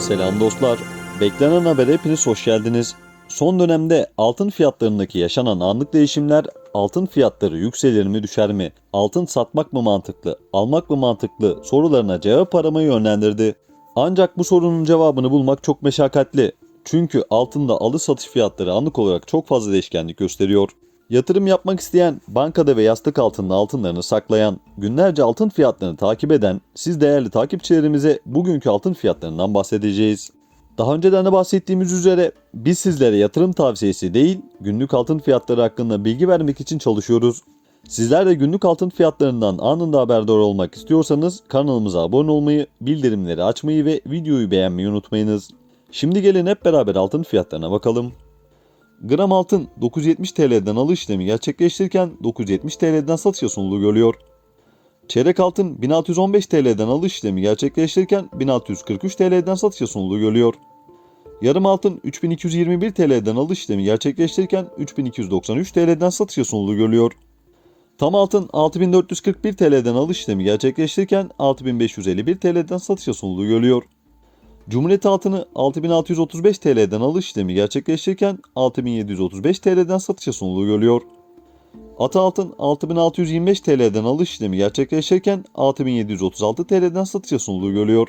Selam dostlar. Beklenen habere hepiniz hoş geldiniz. Son dönemde altın fiyatlarındaki yaşanan anlık değişimler altın fiyatları yükselir mi düşer mi? Altın satmak mı mantıklı, almak mı mantıklı sorularına cevap aramayı yönlendirdi. Ancak bu sorunun cevabını bulmak çok meşakkatli. Çünkü altında alış satış fiyatları anlık olarak çok fazla değişkenlik gösteriyor. Yatırım yapmak isteyen, bankada ve yastık altında altınlarını saklayan, günlerce altın fiyatlarını takip eden siz değerli takipçilerimize bugünkü altın fiyatlarından bahsedeceğiz. Daha önceden de bahsettiğimiz üzere biz sizlere yatırım tavsiyesi değil, günlük altın fiyatları hakkında bilgi vermek için çalışıyoruz. Sizler de günlük altın fiyatlarından anında haberdar olmak istiyorsanız kanalımıza abone olmayı, bildirimleri açmayı ve videoyu beğenmeyi unutmayınız. Şimdi gelin hep beraber altın fiyatlarına bakalım. Gram altın 970 TL'den alış işlemi gerçekleştirirken 970 TL'den satışa sunuluğu görüyor. Çeyrek altın 1615 TL'den alış işlemi gerçekleştirirken 1643 TL'den satışa sunuluğu görüyor. Yarım altın 3221 TL'den alış işlemi gerçekleştirirken 3293 TL'den satışa sunuluğu görüyor. Tam altın 6441 TL'den alış işlemi gerçekleştirirken 6551 TL'den satışa sunuluğu görüyor. Cumhuriyet altını 6635 TL'den alış işlemi gerçekleştirirken 6735 TL'den satışa sunuluğu görüyor. Ata altın 6625 TL'den alış işlemi gerçekleştirirken 6736 TL'den satışa sunuluğu görüyor.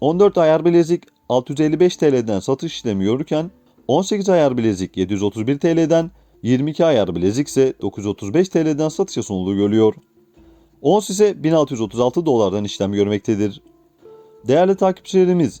14 ayar bilezik 655 TL'den satış işlemi görürken 18 ayar bilezik 731 TL'den 22 ayar bilezik ise 935 TL'den satışa sunuluğu görüyor. Ons ise 1636 dolardan işlem görmektedir. Değerli takipçilerimiz,